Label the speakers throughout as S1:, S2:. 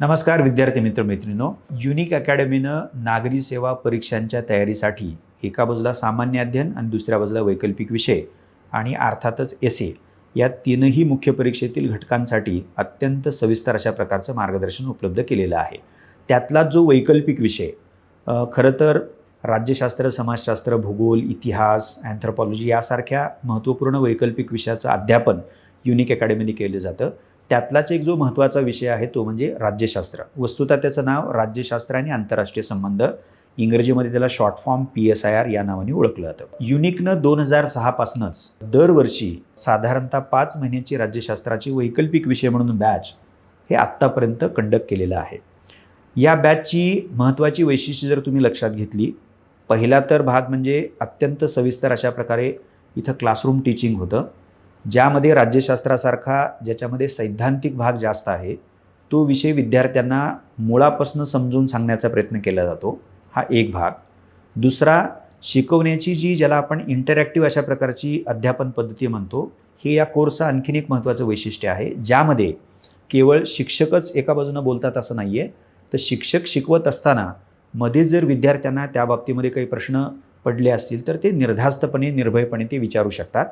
S1: नमस्कार विद्यार्थी मित्र मैत्रिणींनो युनिक अकॅडमीनं नागरी सेवा परीक्षांच्या तयारीसाठी एका बाजूला सामान्य अध्ययन आणि दुसऱ्या बाजूला वैकल्पिक विषय आणि अर्थातच एस ए या तीनही मुख्य परीक्षेतील घटकांसाठी अत्यंत सविस्तर अशा प्रकारचं मार्गदर्शन उपलब्ध केलेलं आहे. त्यातला जो वैकल्पिक विषय खरं तर राज्यशास्त्र समाजशास्त्र भूगोल इतिहास अँथ्रोपॉलॉजी यासारख्या महत्त्वपूर्ण वैकल्पिक विषयाचं अध्यापन युनिक अकॅडमीने केलं जातं. त्यातलाच एक जो महत्त्वाचा विषय आहे तो म्हणजे राज्यशास्त्र. वस्तुतः त्याचं नाव राज्यशास्त्र आणि आंतरराष्ट्रीय संबंध. इंग्रजीमध्ये त्याला short form P S I R या नावाने ओळखलं जातं. युनिकनं दोन हजार सहापासूनच दरवर्षी साधारणतः पाच महिन्याची राज्यशास्त्राची वैकल्पिक विषय म्हणून बॅच हे आत्तापर्यंत कंडक्ट केलेलं आहे. या बॅचची महत्त्वाची वैशिष्ट्ये जर तुम्ही लक्षात घेतली पहिला तर भाग म्हणजे अत्यंत सविस्तर अशा प्रकारे इथं क्लासरूम टीचिंग होतं. ज्यामध्ये राज्यशास्त्रासारखा ज्याच्यामध्ये सैद्धांतिक भाग जास्त आहे तो विषय विद्यार्थ्यांना मुळापासून समजून सांगण्याचा प्रयत्न केला जातो. हा एक भाग. दुसरा शिकवण्याची जी ज्याला आपण इंटरॅक्टिव्ह अशा प्रकारची अध्यापन पद्धती म्हणतो हे या कोर्सचं आणखीन एक महत्त्वाचं वैशिष्ट्य आहे. ज्यामध्ये केवळ शिक्षकच एका बाजूनं बोलतात असं नाही आहे तर शिक्षक शिकवत असताना मध्ये जर विद्यार्थ्यांना त्या बाबतीमध्ये काही प्रश्न पडले असतील तर ते निर्धास्तपणे निर्भयपणे ते विचारू शकतात.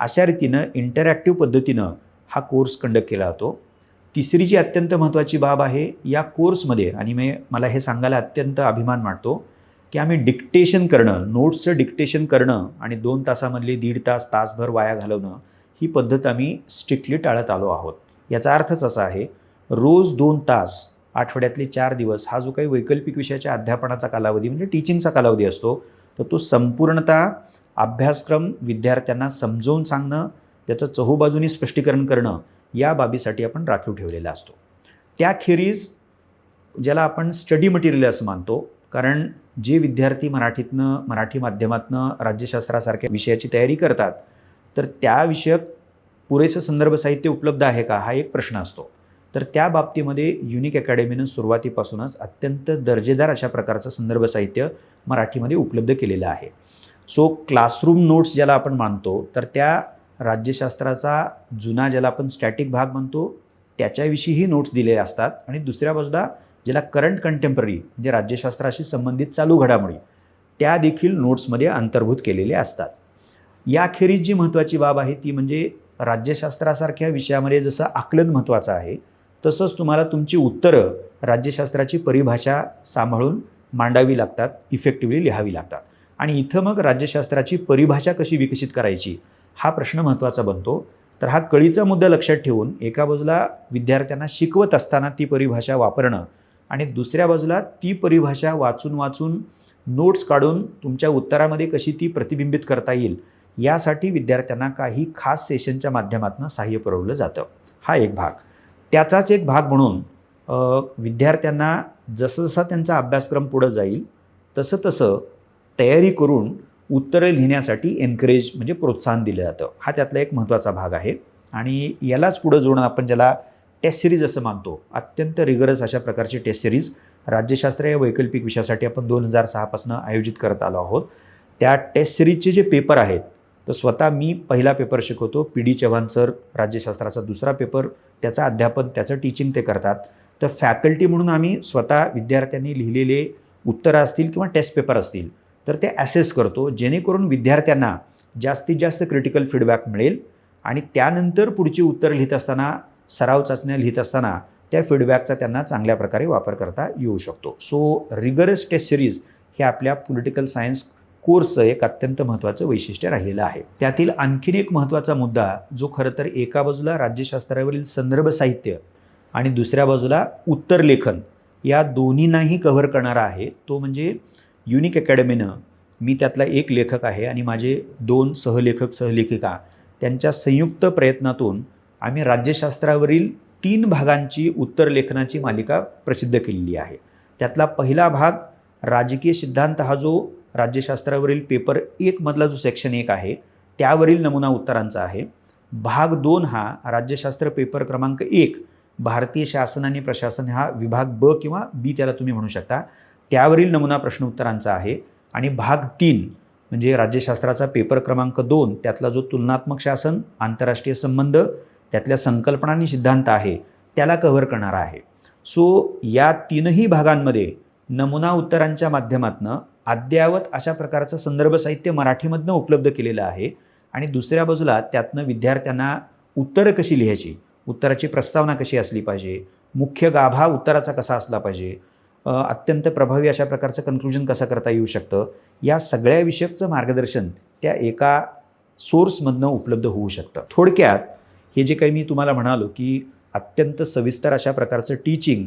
S1: अशा रीतीनं इंटरॅक्टिव्ह पद्धतीनं हा कोर्स कंडक्ट केला जातो. तिसरी जी अत्यंत महत्त्वाची बाब आहे या कोर्समध्ये आणि मी मला हे सांगायला अत्यंत अभिमान वाटतो की आम्ही डिक्टेशन करणं नोट्सचं डिक्टेशन करणं आणि दोन तासामधली दीड तास तासभर वाया घालवणं ही पद्धत आम्ही स्ट्रिक्टली टाळत आलो आहोत. याचा अर्थच असा आहे रोज दोन तास आठवड्यातले चार दिवस हा जो काही वैकल्पिक विषयाच्या अध्यापनाचा कालावधी म्हणजे टीचिंगचा कालावधी असतो तर तो संपूर्णतः अभ्यासक्रम विद्यार्थ्यांना समजावून सांगणं त्याचं चहूबाजूनी स्पष्टीकरण करणं या बाबीसाठी आपण राखीव ठेवलेला असतो. त्याखेरीज ज्याला आपण स्टडी मटेरियल असं मानतो कारण जे विद्यार्थी मराठीतनं मराठी माध्यमातनं राज्यशास्त्रासारख्या विषयाची तयारी करतात तर त्या विषयक पुरेसं संदर्भ साहित्य उपलब्ध आहे का हा एक प्रश्न असतो. तर त्या बाबतीमध्ये युनिक अकॅडमीनं सुरुवातीपासूनच अत्यंत दर्जेदार अशा प्रकारचं संदर्भ साहित्य मराठीमध्ये उपलब्ध केलेलं आहे. सो क्लासरूम नोट्स ज्याला आपण मानतो तर त्या राज्यशास्त्राचा जुना ज्याला आपण स्टॅटिक भाग म्हणतो त्याच्याविषयीही नोट्स दिलेले असतात. आणि दुसऱ्या बाजूला ज्याला करंट कंटेम्पररी म्हणजे राज्यशास्त्राशी संबंधित चालू घडामोडी त्या देखील नोट्समध्ये अंतर्भूत केलेल्या असतात. याखेरीज जी महत्त्वाची बाब आहे ती म्हणजे राज्यशास्त्रासारख्या विषयामध्ये जसं आकलन महत्त्वाचं आहे तसंच तुम्हाला तुमची उत्तरं राज्यशास्त्राची परिभाषा सांभाळून मांडावी लागतात इफेक्टिव्हली लिहावी लागतात. आणि इथं मग राज्यशास्त्राची परिभाषा कशी विकसित करायची हा प्रश्न महत्त्वाचा बनतो. तर हा कळीचा मुद्दा लक्षात ठेवून एका बाजूला विद्यार्थ्यांना शिकवत असताना ती परिभाषा वापरणं आणि दुसऱ्या बाजूला ती परिभाषा वाचून वाचून नोट्स काढून तुमच्या उत्तरामध्ये कशी ती प्रतिबिंबित करता येईल यासाठी विद्यार्थ्यांना काही खास सेशनच्या माध्यमातून सहाय्य पुरवलं जातं. हा एक भाग. त्याचाच एक भाग म्हणून विद्यार्थ्यांना जसं जसा त्यांचा अभ्यासक्रम पुढं जाईल तसं तसं तयारी करून उत्तरं लिहिण्यासाठी एनकरेज म्हणजे प्रोत्साहन दिलं जातं. हा त्यातला एक महत्त्वाचा भाग आहे. आणि यालाच पुढं जोडून आपण ज्याला टेस्ट सिरीज असं मानतो अत्यंत रिगरस अशा प्रकारची टेस्ट सिरीज राज्यशास्त्र या वैकल्पिक विषयासाठी आपण दोन हजार सहापासून आयोजित करत आलो आहोत. त्या टेस्ट सिरीजचे जे पेपर आहेत तर स्वतः मी पहिला पेपर शिकवतो पी डी चव्हाण सर राज्यशास्त्राचा दुसरा पेपर त्याचं अध्यापन त्याचं टीचिंग ते करतात. तर फॅकल्टी म्हणून आम्ही स्वतः विद्यार्थ्यांनी लिहिलेले उत्तरं असतील किंवा टेस्ट पेपर असतील तर ते ॲसेस करतो जेणेकरून विद्यार्थ्यांना जास्तीत जास्त क्रिटिकल फीडबॅक मिळेल आणि त्यानंतर पुढची उत्तर लिहित असताना सराव चाचण्या लिहित असताना त्या फीडबॅकचा त्यांना चांगल्या प्रकारे वापर करता येऊ शकतो. सो रिगरस टेस्ट सिरीज हे आपल्या पॉलिटिकल सायन्स कोर्सचं एक अत्यंत महत्त्वाचं वैशिष्ट्य राहिलेलं आहे. त्यातील आणखीन एक महत्त्वाचा मुद्दा जो खरं तर एका बाजूला राज्यशास्त्रावरील संदर्भ साहित्य आणि दुसऱ्या बाजूला उत्तर लेखन या दोन्हींनाही कव्हर करणारा आहे तो म्हणजे युनिक अकॅडमीनं मी त्यातला एक लेखक आहे आणि माझे दोन सहलेखक सहलेखिका त्यांच्या संयुक्त प्रयत्नातून आम्ही राज्यशास्त्रावरील तीन भागांची उत्तर लेखनाची मालिका प्रसिद्ध केलेली आहे. त्यातला पहिला भाग राजकीय सिद्धांत हा जो राज्यशास्त्रावरील पेपर एकमधला जो सेक्शन एक आहे त्यावरील नमुना उत्तरांचा आहे. भाग दोन हा राज्यशास्त्र पेपर क्रमांक एक भारतीय शासन आणि प्रशासन हा विभाग ब किंवा बी त्याला तुम्ही म्हणू शकता. त्यावरील नमुना प्रश्न उत्तरांचा आहे. आणि भाग तीन म्हणजे राज्यशास्त्राचा पेपर क्रमांक दोन त्यातला जो तुलनात्मक शासन आंतरराष्ट्रीय संबंध त्यातल्या संकल्पना आणि सिद्धांत आहे त्याला कव्हर करणारा आहे. सो या तीनही भागांमध्ये नमुना उत्तरांच्या माध्यमातून अद्ययावत अशा प्रकारचं संदर्भ साहित्य मराठीमधनं उपलब्ध केलेलं आहे. आणि दुसऱ्या बाजूला त्यातनं विद्यार्थ्यांना उत्तरं कशी लिहायची? उत्तराची प्रस्तावना कशी असली पाहिजे? मुख्य गाभा उत्तराचा कसा असला पाहिजे? अत्यंत प्रभावी अशा प्रकारचं कन्क्लुजन कसं करता येऊ शकतं? या सगळ्या विषयकचं मार्गदर्शन त्या एका सोर्समधनं उपलब्ध होऊ शकतं. थोडक्यात हे जे काही मी तुम्हाला म्हणालो की अत्यंत सविस्तर अशा प्रकारचं टीचिंग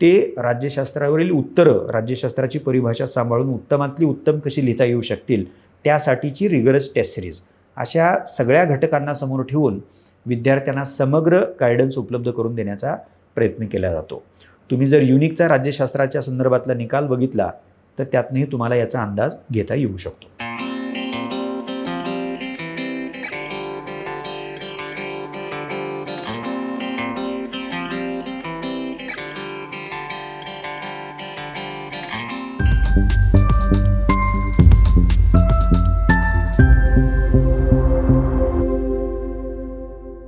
S1: ते राज्यशास्त्रावरील उत्तरं राज्यशास्त्राची परिभाषा सांभाळून उत्तमातली उत्तम कशी लिहिता येऊ शकतील त्यासाठीची रिगरस टेस्ट सिरीज अशा सगळ्या घटकांना समोर ठेवून विद्यार्थ्यांना समग्र गायडन्स उपलब्ध करून देण्याचा प्रयत्न केला जातो. तुम्ही जर युनिकचा राज्यशास्त्राच्या संदर्भातला निकाल बघितला तर त्यातनंही तुम्हाला याचा अंदाज घेता येऊ शकतो.